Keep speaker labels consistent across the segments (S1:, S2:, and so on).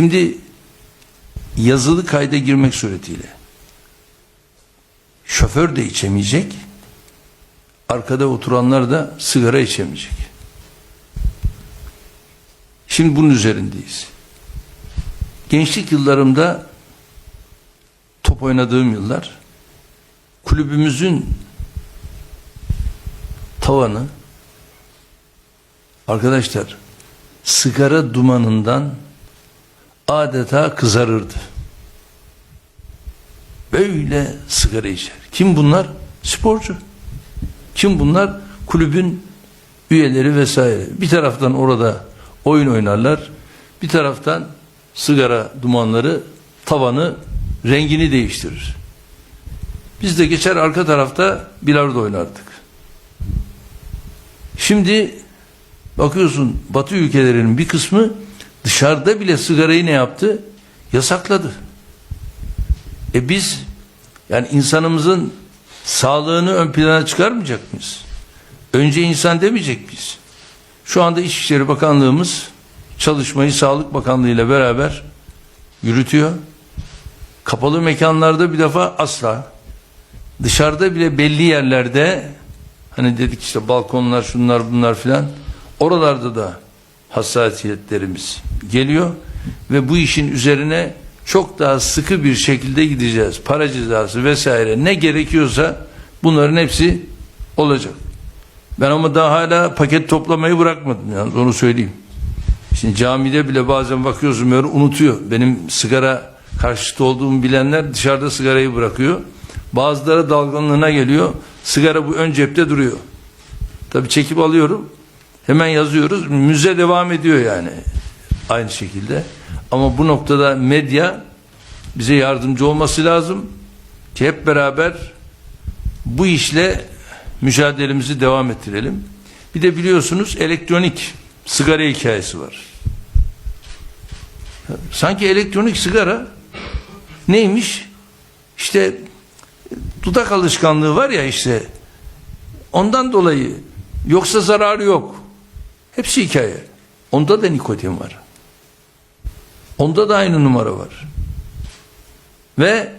S1: Şimdi yazılı kayda girmek suretiyle şoför de içemeyecek, arkada oturanlar da sigara içemeyecek. Şimdi bunun üzerindeyiz. Gençlik yıllarımda top oynadığım yıllar kulübümüzün tavanı arkadaşlar sigara dumanından adeta kızarırdı. Böyle sigara içer. Kim bunlar? Sporcu. Kim bunlar? Kulübün üyeleri vesaire. Bir taraftan orada oyun oynarlar. Bir taraftan sigara dumanları tavanı rengini değiştirir. Biz de geçer arka tarafta bilardo oynardık. Şimdi bakıyorsun Batı ülkelerinin bir kısmı dışarıda bile sigarayı ne yaptı? Yasakladı. E biz yani insanımızın sağlığını ön plana çıkarmayacak mıyız? Önce insan demeyecek miyiz? Şu anda İçişleri Bakanlığımız çalışmayı Sağlık Bakanlığı ile beraber yürütüyor. Kapalı mekanlarda bir defa asla dışarıda bile belli yerlerde hani dedik işte balkonlar şunlar bunlar filan oralarda da hassasiyetlerimiz geliyor ve bu işin üzerine çok daha sıkı bir şekilde gideceğiz. Para cezası vesaire ne gerekiyorsa bunların hepsi olacak. Ben ama daha hala paket toplamayı bırakmadım yani onu söyleyeyim. Şimdi camide bile bazen bakıyorsun böyle unutuyor. Benim sigara karşıtı olduğumu bilenler dışarıda sigarayı bırakıyor. Bazıları dalgınlığına geliyor. Sigara bu ön cepte duruyor. Tabi çekip alıyorum. Hemen yazıyoruz. Müze devam ediyor yani. Aynı şekilde. Ama bu noktada medya bize yardımcı olması lazım. Ki hep beraber bu işle mücadelemizi devam ettirelim. Bir de biliyorsunuz elektronik sigara hikayesi var. Sanki elektronik sigara neymiş? İşte dudak alışkanlığı var ya işte ondan dolayı yoksa zararı yok. Hepsi hikaye. Onda da nikotin var. Onda da aynı numara var. Ve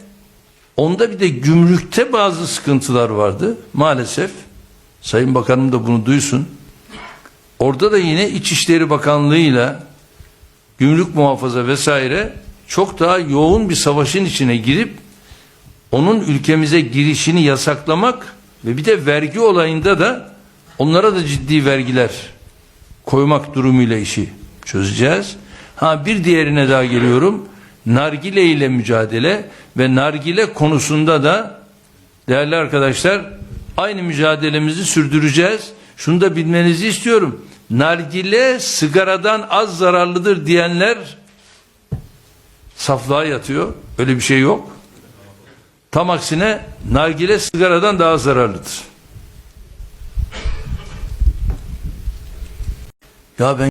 S1: onda bir de gümrükte bazı sıkıntılar vardı. Maalesef Sayın Bakanım da bunu duysun. Orada da yine İçişleri Bakanlığı'yla gümrük muhafaza vesaire çok daha yoğun bir savaşın içine girip onun ülkemize girişini yasaklamak ve bir de vergi olayında da onlara da ciddi vergiler koymak durumuyla işi çözeceğiz. Ha bir diğerine daha geliyorum. Nargile ile mücadele ve nargile konusunda da değerli arkadaşlar aynı mücadelemizi sürdüreceğiz. Şunu da bilmenizi istiyorum. Nargile sigaradan az zararlıdır diyenler saflığa yatıyor. Öyle bir şey yok. Tam aksine nargile sigaradan daha zararlıdır. Ya ben